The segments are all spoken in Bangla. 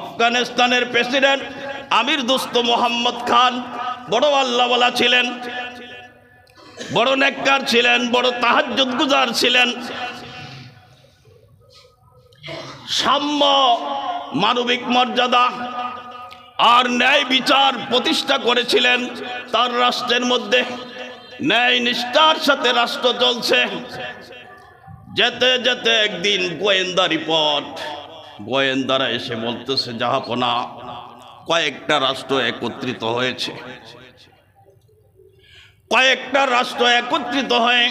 আফগানিস্তানের প্রেসিডেন্ট আমির দোস্ত মোহাম্মদ খান বড় আল্লাহওয়ালা ছিলেন, বড় নেককার ছিলেন, বড় তাহাজ্জুদ ছিলেন। সাম্য মানবিক মর্যাদা আর ন্যায় বিচার প্রতিষ্ঠা করেছিলেন তার রাষ্ট্রের মধ্যে। ন্যায় নিষ্ঠার সাথে রাষ্ট্র চলছে। যেতে যেতে একদিন গোয়েন্দা রিপোর্ট। গোয়েন্দারা এসে বলতেছে, জাহাপনা, কয়েকটা রাষ্ট্র একত্রিত হয়েছে। কয়েকটা রাষ্ট্র একত্রিত হয়ে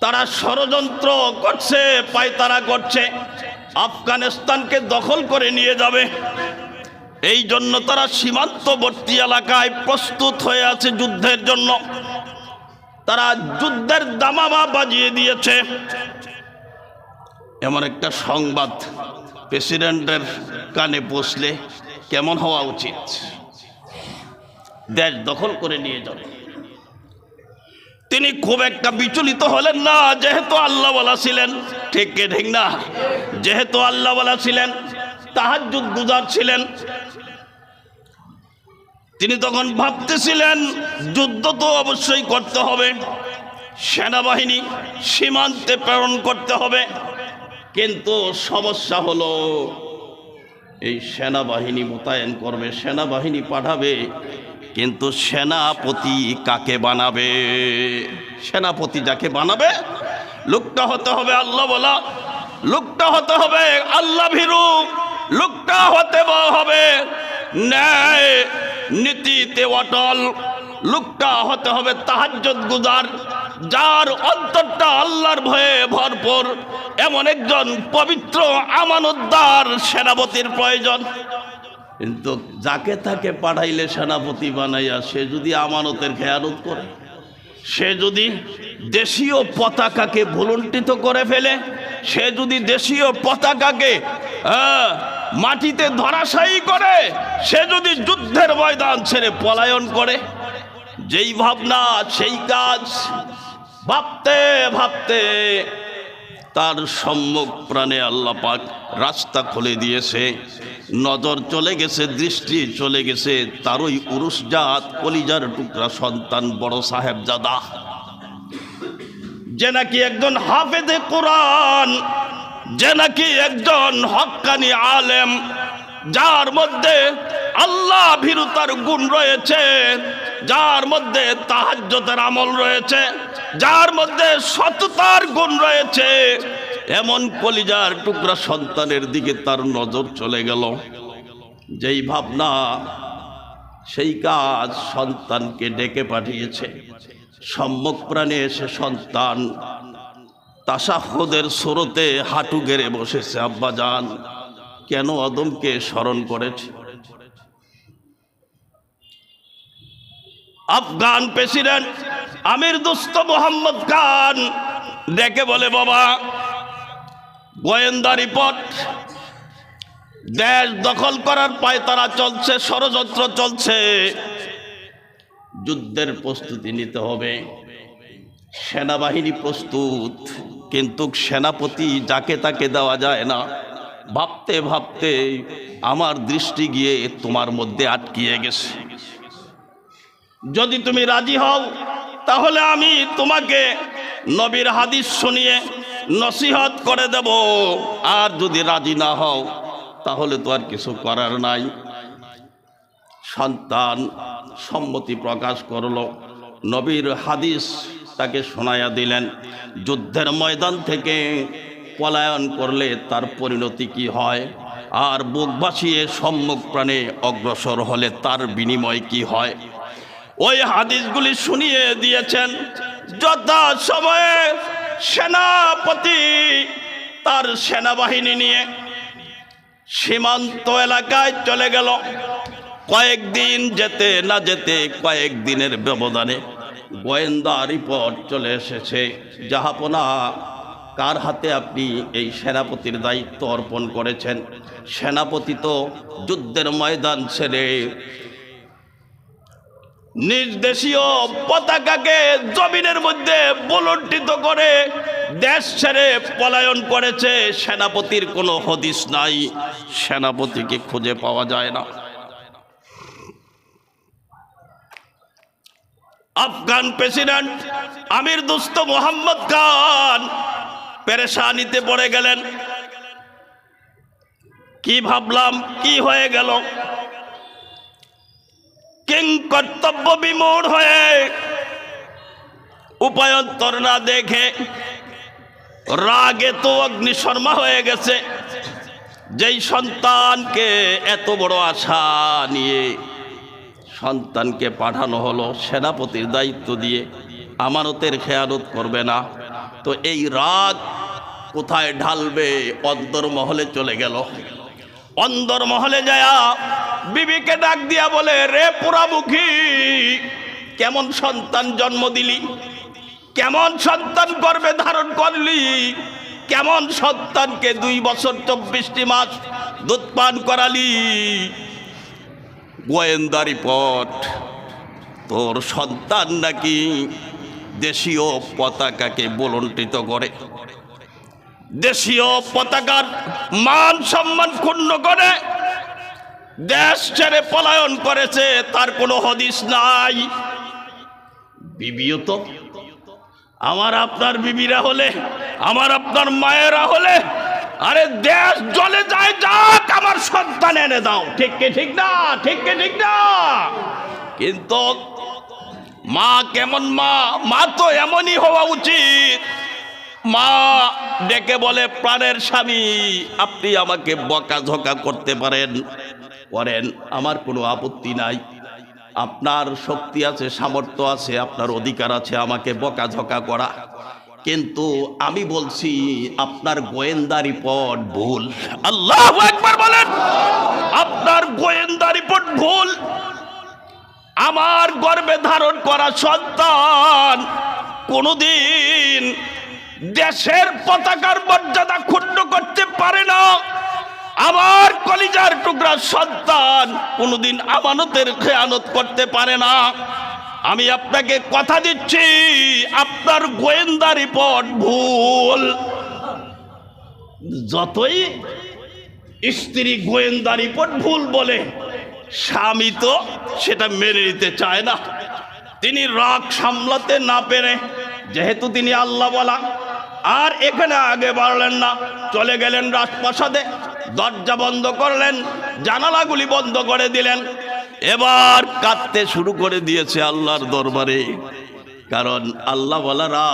তারা ষড়যন্ত্র করছে পায়তারা করছে, আফগানিস্তানকে দখল করে নিয়ে যাবে। এই জন্য তারা সীমান্তবর্তী এলাকায় প্রস্তুত হয়ে আছে যুদ্ধের জন্য। তারা যুদ্ধের দামামা বাজিয়ে দিয়েছে। এমন একটা সংবাদ প্রেসিডেন্টের কানে বসলে কেমন হওয়া উচিত? দেশ দখল করে নিয়ে যাবে। তিনি খুব একটা বিচলিত হলেন না, যেহেতু আল্লাহওয়ালা ছিলেন। ঠিক কে ঠিক না? যেহেতু আল্লাহওয়ালা ছিলেন, তাহাজ্জুদ গুজার ছিলেন। তিনি তখন ভাবতেছিলেন, যুদ্ধ তো অবশ্যই করতে হবে। সেনাবাহিনী সীমান্তে প্রেরণ করতে হবে। কিন্তু সমস্যা হলো, এই সেনাবাহিনী মোতায়েন করবে, সেনাবাহিনী পাঠাবে, কিন্তু সেনাপতি কাকে বানাবে? সেনাপতি যাকে বানাবে লোকটা হতে হবে আল্লাহ বলা লোকটা হতে হবে আল্লাহ ভীরু লোকটা হতে হবে ন্যায় নীতিতে অটল লোকটা হতে হবে তাহাজ্জুদ গুজার। যার অন্তরটা আল্লাহর ভয়ে ভরপুর, এমন একজন পবিত্র আমানতদার সেনাপতির প্রয়োজন। কিন্তু যাকে তাকে পাঠাইলে সেনাপতি বানাইয়া সে যদি আমানতের খেয়ানত করে, সে যদি দেশীয় পতাকাকে ভুলুণ্ঠিত করে ফেলে, সে যদি দেশীয় পতাকাকে মাটিতে ধরাশায়ী করে, সে যদি যুদ্ধের ময়দান ছেড়ে পলায়ন করে, যেই ভাবনা, সেই কাজ ভাবতে ভাবতে তার সম্মুখ প্রাণে আল্লাহ পাক রাস্তা খুলে দিয়েছে। নজর চলে গেছে, দৃষ্টি চলে গেছে তার ওই উরুসজাত কলিজার টুকরা সন্তান, বড় সাহেব জাদা যে নাকি একজন হাফেজে কোরআন, যে নাকি একজন হক্কানি আলেম, যার মধ্যে আল্লাহ ভীরুতার গুণ রয়েছে যার মধ্যে তাহাজ্জতের আমল রয়েছে, যার মধ্যে সততার গুণ রয়েছে, এমন কলিজার টুকরা সন্তানের দিকে তার নজর চলে গেল। যেই ভাবনা, সেই কাজ সন্তানকে ডেকে পাঠিয়েছে। সম্মুখ প্রাণে এসে সন্তান তাসাহদের স্রোতে হাঁটু গেড়ে বসেছে আব্বা যান কেন অদমকে স্মরণ করেছে? আফগান প্রেসিডেন্ট আমির দোস্ত মোহাম্মদ খান ডেকে বলে, বাবা, গোয়েন্দা রিপোর্ট, দেশ দখল করার পায়তারা চলছে, ষড়যন্ত্র চলছে। যুদ্ধের প্রস্তুতি নিতে হবে। সেনাবাহিনী প্রস্তুত, কিন্তু সেনাপতি যাকে তাকে দেওয়া যায় না। ভাবতে ভাবতে আমার দৃষ্টি গিয়ে তোমার মধ্যে আটকিয়ে গেছে। যদি তুমি রাজি হও, তাহলে আমি তোমাকে নবীর হাদিস শুনিয়ে নসিহত করে দেব। আর যদি রাজি না হও, তাহলে তো আর কিছু করার নাই। সন্তান সম্মতি প্রকাশ করল। নবীর হাদিস তাকে শোনায়া দিলেন। যুদ্ধের ময়দান থেকে পলায়ন করলে তার পরিণতি কি হয়? আর বুক ভাসিয়ে সম্মুখ প্রাণে অগ্রসর হলে তার বিনিময় কি হয়? ওই হাদিসগুলি শুনিয়ে দিয়েছেন। যথা সময়ে সেনাপতি তার সেনাবাহিনী নিয়ে সীমান্ত এলাকায় চলে গেল। কয়েকদিন যেতে না যেতে কয়েকদিনের ব্যবধানে গোয়েন্দা রিপোর্ট চলে এসেছে। জাহাপনা, কার হাতে আপনি এই সেনাপতির দায়িত্ব অর্পণ করেছেন? সেনাপতি তো যুদ্ধের ময়দান ছেড়ে নিজ দেশীয় পতাকাকে জমিনের মধ্যে বলণ্ঠিত করে দেশ ছেড়ে পলায়ন করেছে সেনাপতির কোনো হদিস নাই। সেনাপতিকে খুঁজে পাওয়া যায় না। আফগান প্রেসিডেন্ট আমির দুস্ত মোহাম্মদ খান পেরেশানিতে পড়ে গেলেন। কি ভাবলাম, কি হয়ে গেল? কিং কর্তব্য বিমূঢ় হয়ে উপায়ন্তর না দেখে রাগে তো অগ্নিশর্মা হয়ে গেছে। যেই সন্তানকে এত বড় আশা নিয়ে সন্তানকে পাঠানো হলো, সেনাপতির দায়িত্ব দিয়ে আমানতের খেয়ালত করবে না। তো এই রাগ কোথায় ঢালবে? অন্তর্মহলে চলে গেল। অন্দরমহলে যায়া বিবিকে ডাক দিয়া বলে, রে পোড়ামুখী, কেমন সন্তান জন্ম দিলি? কেমন সন্তান গর্বে ধারণ করলি? কেমন সন্তানকে দুই বছর চব্বিশটি মাস দুধ পান করালি? গোয়েন্দারি পট তোর সন্তান নাকি দেশীয় পতাকাকে বলন্টিত করে? দেশীয় পতাকার মান সম্মান ক্ষুণ্ণ করে? দেশ ছেড়ে পলায়ন করেছে, তার কোনো হদিস নাই। বিবিও তো, আমার আপনার বিবিরা হলে, আমার আপনার মায়েরা হলে, আরে দেশ জলে যায়, যাক, আমার সন্তান এনে দাও। ঠিক কে ঠিক না? ঠিক কে ঠিক না? কিন্তু মা কেমন মা? মা তো এমনই হওয়া উচিত। মা ডেকে বলে, প্রাণের স্বামী, আপনি আমাকে বকা বকাঝকা করতে পারেন। করেন আমার কোনো আপত্তি নাই। আপনার শক্তি আছে, সামর্থ্য আছে, আপনার অধিকার আছে, আমাকে বকাঝকা করা। কিন্তু আমি বলছি, আপনার গোয়েন্দা রিপোর্ট ভুল। আল্লাহ একবার বলেন, আপনার গোয়েন্দা রিপোর্ট ভুল। আমার গর্বে ধারণ করা সন্তান কোনোদিন দেশের পতাকার মর্যাদা ক্ষুণ্ণ করতে পারে না। আমার কলিজার টুকরা সন্তান কোনোদিন আমানতের খেয়ানত করতে পারে না। আমি আপনাকে কথা দিচ্ছি, আপনার গোয়েন্দা রিপোর্ট ভুল। যতই স্ত্রী গোয়েন্দা রিপোর্ট ভুল বলে, স্বামী তো সেটা মেনে নিতে চায় না। তিনি রাগ সামলাতে না পেরে, যেহেতু তিনি আল্লাহ বলা, আর এখানে আগে বাড়লেন না, চলে গেলেন রাজপ্রাসাদে। দরজা বন্ধ করলেন, জানালাগুলি বন্ধ করে দিলেন। এবার কাঁদতে শুরু করে দিয়েছে আল্লাহর দরবারে। কারণ আল্লাহ বলারা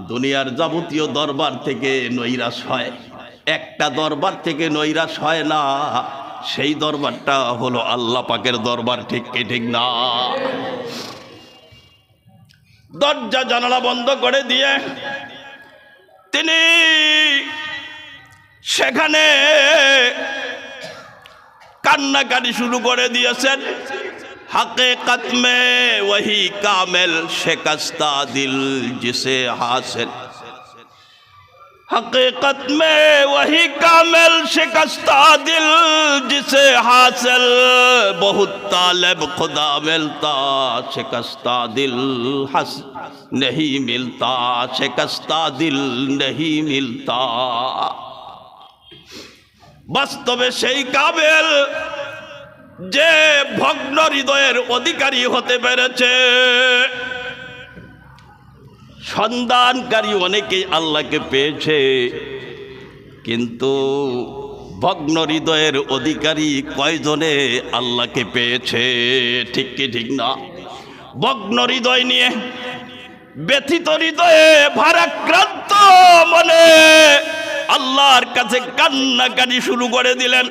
দুনিয়ার যাবতীয় দরবার থেকে নৈরাশ হয়। একটা দরবার থেকে নৈরাশ হয় না, সেই দরবারটা হলো আল্লাহ পাকের দরবার, ঠিক কি ঠিক না? দরজা জানালা বন্ধ করে দিয়ে তিনি সেখানে কান্নাকাটি শুরু করে দিয়েছেন हकीकत में वही कामिल शिकस्ता दिल जिसे हासिल हकीकत में वही कामिल शिकस्ता दिल जिसे हासिल बहुत तालब खुदा मिलता शिकस्ता दिल हस नहीं मिलता शिकस्ता दिल नहीं मिलता বাস্তবে সেই কাবেল যে ভগ্ন হৃদয়ের অধিকারী হতে পেরেছে। সন্ধানকারী অনেকেই আল্লাহকে পেয়েছে, কিন্তু ভগ্ন হৃদয়ের অধিকারী কয়জনে আল্লাহকে পেয়েছে? ঠিক কি ঠিক না? ভগ্ন হৃদয় নিয়ে ব্যথিত হৃদয়ে ভারাক্রান্ত মনে আল্লাহর কাছে কান্নাকানি শুরু করে দিলেন।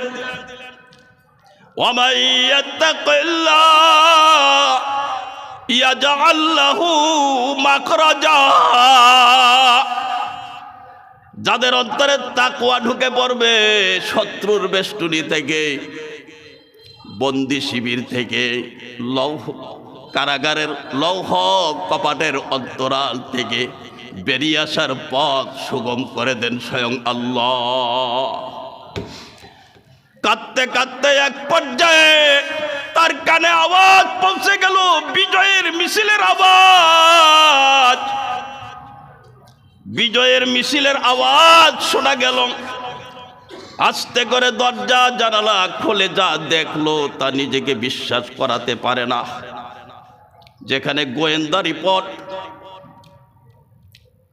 যাদের অন্তরে তাকুয়া ঢুকে পড়বে, শত্রুর বেষ্টনী থেকে, বন্দি শিবির থেকে, লৌহ কারাগারের লৌহ কপাটের অন্তরাল থেকে বেরিয়ে আসার পথ সুগম করে দেন স্বয়ং আল্লাহ। কাঁদতে কাঁদতে এক পর্যায়ে তার কানে আওয়াজ পৌঁছে গেল, বিজয়ের মিছিলের আওয়াজ। বিজয়ের মিছিলের আওয়াজ শোনা গেল। আস্তে করে দরজা জানালা খুলে যা দেখল, তা নিজেকে বিশ্বাস করাতে পারে না। যেখানে গোয়েন্দা রিপোর্ট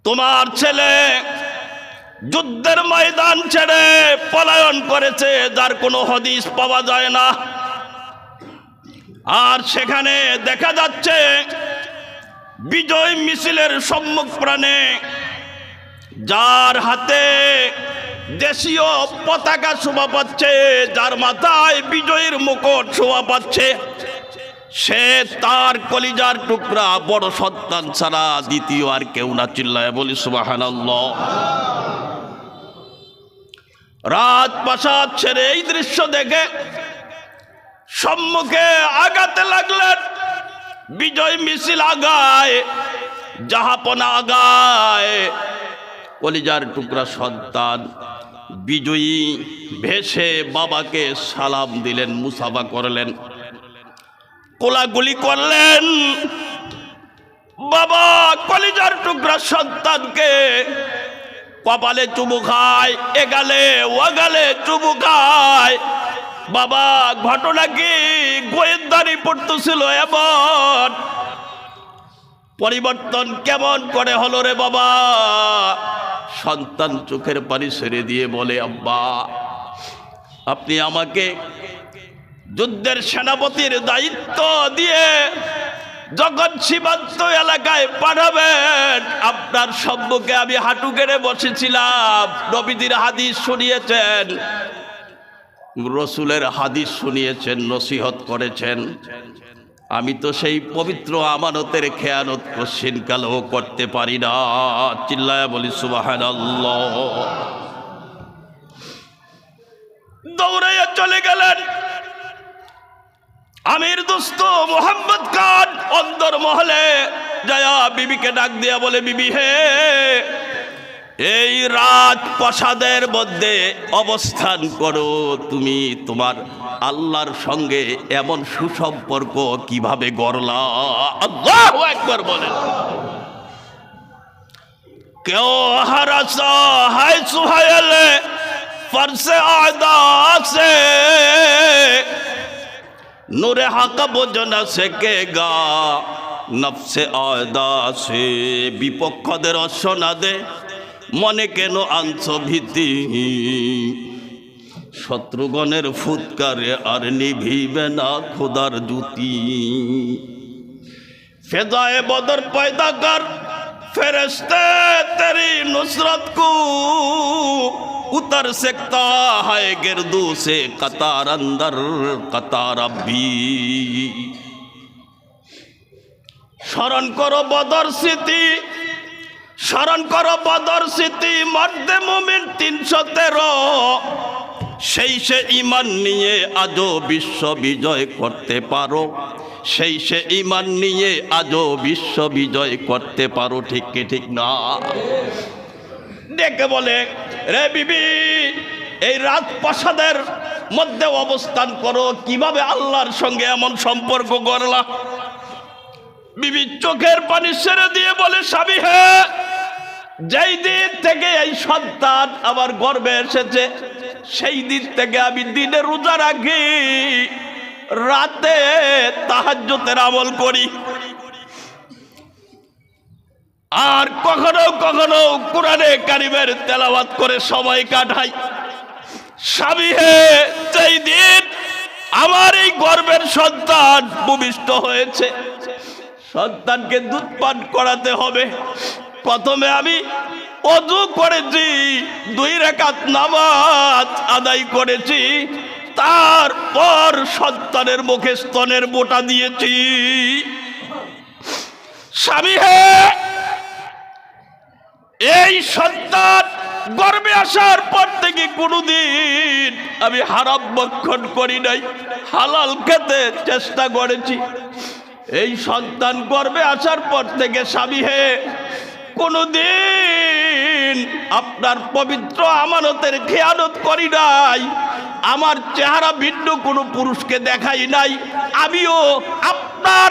তোমার ছেলে যুদ্ধের ময়দান ছেড়ে পলায়ন করেছে, যার কোনো হদিস পাওয়া যায় না। আর সেখানে দেখা যাচ্ছে বিজয় মিছিলের সম্মুখ প্রাণে যার হাতে দেশীয় পতাকা শোভা পাচ্ছে, যার মাথায় বিজয়ের মুকুট শোভা পাচ্ছে। সে তার কলিজার টুকরা বড় সন্তান ছাড়া দ্বিতীয় আর কেউ না চিল্লায় বলি সুবাহান রাত রাজপ্রাসাদ ছেড়ে এই দৃশ্য দেখে সম্মুখে আগাতে লাগলেন। বিজয় মিছিল আগায়, জাহাপনা আগায়। কলিজার টুকরা সন্তান বিজয়ী ভেসে বাবাকে সালাম দিলেন, মুসাফা করলেন। কোলাগুলি করলেন। বাবা, কলিজার টুকরা সন্তানকে কপালে চুমু খায়, এগালে ওগালে চুমু খায়। বাবা, ঘটনা কি? গোয়েন্দারি পড়তেছিল এমন। পরিবর্তন কেমন করে হলো রে বাবা? সন্তান চোখের পানি ছেড়ে দিয়ে বলে, আব্বা, আপনি আমাকে যুদ্ধের সেনাপতির দায়িত্ব দিয়ে যখন সীমান্ত এলাকায় পাঠাবেন, আপনার সম্মুখে আমি হাঁটু কেড়ে বসেছিলাম। নবীদের হাদিস শুনিয়েছেন। রসুলের হাদিস শুনিয়েছেন, নসিহত করেছেন। আমি তো সেই পবিত্র আমানতের খেয়ানত কোশ্চিন কালও করতে পারি না, চিল্লায় বলি সুবাহান দৌড়াইয়া চলে গেলেন। আমির দোস্ত মোহাম্মদ খান অন্দর মহলে জয়া বিবিকে ডাক দিয়া বলে, বিবি হে, এই রাজপ্রাসাদের মধ্যে অবস্থান করো। তুমি তোমার আল্লাহর সঙ্গে এমন সুসম্পর্ক কীভাবে গড়লা? আল্লাহ একবার বলেন। কেউ হারাসা হায় সুহাইলে ফরসে আদা সে নূরে হাকা বোঝনা শেখেগা নফসে আয়দা সে বিপক্ষদের অসনা দে, মনে কেন আনছ ভীতি? শত্রুগণের ফুৎকারে আর নিভিবে না খোদার জুতি ফেদায়ে বদর পয়দা কর ফেরেস্তে তেরি নুসরত কু उतर सकता है गिरदू से कतार अंदर कतार अभी স্মরণ করো বদর স্মৃতি স্মরণ করো বদর স্মৃতি মর্দে মুমিন তিনশো তেরো সেই সে ইমান নিয়ে আজও বিশ্ব বিজয় করতে পারো সেই সে ইমান নিয়ে আজও বিশ্ব বিজয় করতে পারো ঠিক কি ঠিক না ডেকে বলে, রে বিবি, এই রাজপ্রাসাদের মধ্যে অবস্থান করো, কীভাবে আল্লাহর সঙ্গে এমন সম্পর্ক করলা? বিবি চোখের পানি সেরে দিয়ে বলে, স্বামী, হে, যেই দিন থেকে এই সন্তান আমার গর্বে এসেছে, সেই দিন থেকে আমি দিনে রোজা রাখি, রাতে তাহাজ্যতের আমল করি। আর কখনো কখনো কোরআনে কারিমের তেলাওয়াত করে সময় কাটাই। স্বামী হে দিন আমার এই গর্বের সন্তান ভূমিষ্ঠ হয়েছে, সন্তানকে দুধ পান করাতে হবে। প্রথমে আমি অজু করেছি, দুই রেখাত নামাজ আদায় করেছি, তারপর সন্তানের মুখে স্তনের বোটা দিয়েছি। স্বামী হে এই সন্তান গর্বে আসার পর থেকে কোনোদিন আমি হারাম বক্ষণ করি নাই, হালাল খেতে চেষ্টা করেছি। এই সন্তান গর্বে আসার পর থেকে স্বামী হে, কোনোদিন আপনার পবিত্র আমানতের খেয়ানত করি নাই, আমার চেহারা ভিন্ন কোনো পুরুষকে দেখাই নাই, আমিও আপনার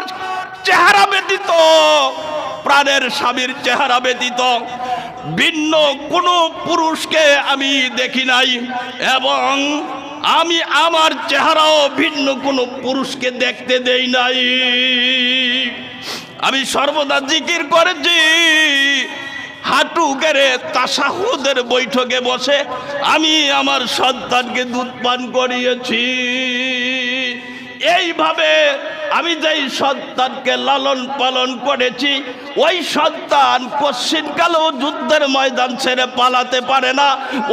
চেহারা ব্যতীত, প্রাণের স্বামীর চেহারা ব্যতীত ভিন্ন কোনো পুরুষকে আমি দেখি নাই, এবং আমি আমার চেহারাও ভিন্ন কোনো পুরুষকে দেখতে দেই নাই। আমি সর্বদা জিকির করেছি, হাঁটু গেড়ে তাসাহুদের বৈঠকে বসে আমি আমার সন্তানকে দুধ পান করিয়েছি। এইভাবে আমি যেই সন্তানকে লালন পালন করেছি, ওই সন্তান কশ্চিনকালেও যুদ্ধের ময়দান ছেড়ে পালাতে পারে না,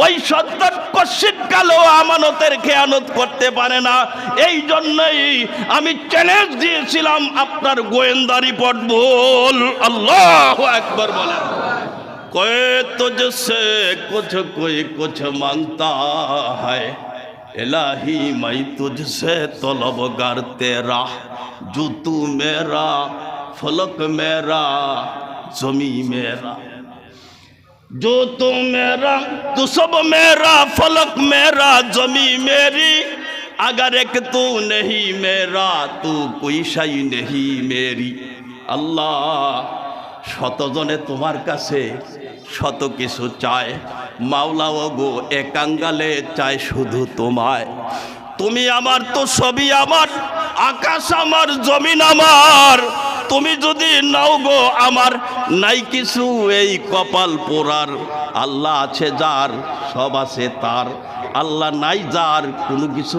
ওই সন্তান কশ্চিনকালেও আমানতের খেয়ানত করতে পারে না। এই জন্যই আমি চ্যালেঞ্জ দিয়েছিলাম আপনার গোয়েন্দা রিপোর্ট বল। আল্লাহ একবার বলে কয়ে তো সে কুছ কই কোচ মানতা হয়। الہی میں تجھ سے طلب گر تیرا جو تو میرا فلک میرا زمیں میرا جو تو میرا تو سب میرا فلک میرا زمیں میری اگر ایک تو نہیں میرا تو کوئی شئی نہیں میری اللہ শতজনে তোমার কাছে শত কিছু চায়। মাওলাও গো, একাঙ্গালে চায় শুধু তোমায়। তুমি আমার তো সবই আমার, আকাশ আমার, জমিন আমার। তুমি যদি নাও গো আমার, নাই কিছু এই কপাল পোড়ার। আল্লাহ আছে যার, সব আছে তার। আল্লাহ নাই যার, কোনো কিছু